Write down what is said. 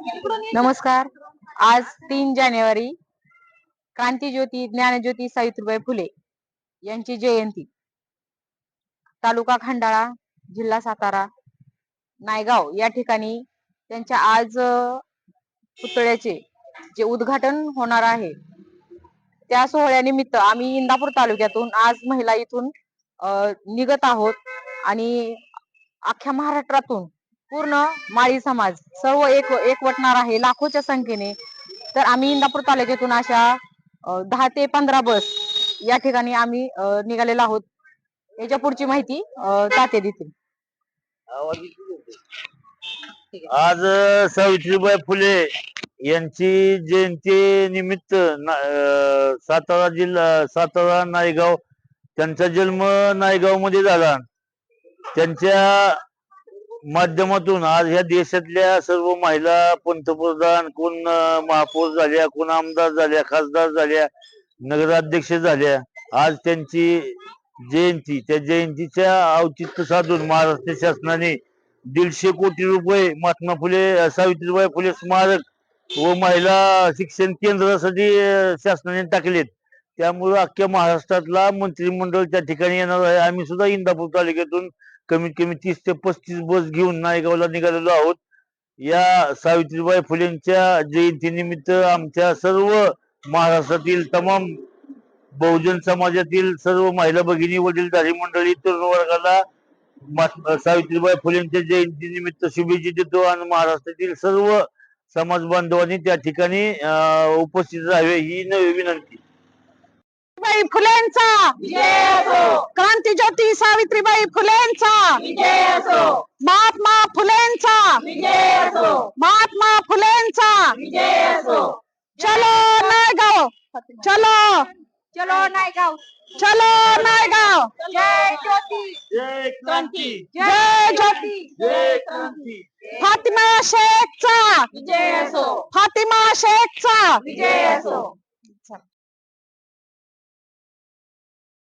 नमस्कार. आज तीन जानेवारी क्रांतीज्योती ज्ञानज्योती सावित्रीबाई फुले यांची जयंती. तालुका खंडाळा जिल्हा सातारा नायगाव या ठिकाणी त्यांच्या आज पुतळ्याचे जे उद्घाटन होणार आहे. त्या सोहळ्यानिमित्त आम्ही इंदापूर तालुक्यातून आज महिला इथून अ, निघत आहोत आणि अख्ख्या महाराष्ट्रातून पूर्ण माळी समाज सर्व एक एकवटणार आहे लाखोच्या संख्येने. तर आम्ही इंदापूर तालुक्यातून अशा दहा ते पंधरा बस या ठिकाणी आम्ही अ, निघालेलो आहोत. याच्या पुढची माहिती ताते देतील. आज सावित्रीबाई फुले यांची जयंती निमित्त अ, सातारा जिल्हा सातारा नायगाव त्यांचा जन्म नायगावमध्ये झाला. त्यांच्या माध्यमातून आज ह्या देशातल्या सर्व महिला पंतप्रधान कोण महापौर झाल्या कोण आमदार झाल्या खासदार झाल्या नगराध्यक्ष झाल्या आज त्यांची जयंती त्या जयंतीच्या औचित्य साधून महाराष्ट्र शासनाने दीडशे कोटी रुपये महात्मा फुले सावित्रीबाई फुले स्मारक व महिला शिक्षण केंद्रासाठी शासनाने टाकलेत. त्यामुळे अख्ख्या महाराष्ट्रातला मंत्रिमंडळ त्या ठिकाणी येणार आहे. आम्ही सुद्धा इंदापूर तालुक्यातून कमीत कमी तीस ते पस्तीस बस घेऊन नायगावला निघालेलो आहोत. या सावित्रीबाई फुलेंच्या जयंतीनिमित्त आमच्या सर्व महाराष्ट्रातील तमाम बहुजन समाजातील सर्व महिला भगिनी वडीलधारी मंडळी तरुण वर्गाला सावित्रीबाई फुलेंच्या जयंतीनिमित्त शुभेच्छा देतो आणि महाराष्ट्रातील सर्व समाज बांधवांनी त्या ठिकाणी अं, उपस्थित राहावे ही नवी विनंती. सावित्रीबाई फुलेंचा. क्रांतीज्योती सावित्रीबाई फुलेंचा. महात्मा फुलेंचा. महात्मा फुलेंचा. चलो नायगाव. चलो. चलो नायगाव. चलो नायगाव. जय ज्योती. जय क्रांती. जय ज्योती. जय क्रांती. फातिमा शेखचा. विजय असो. फातिमा शेखचा. विजय असो.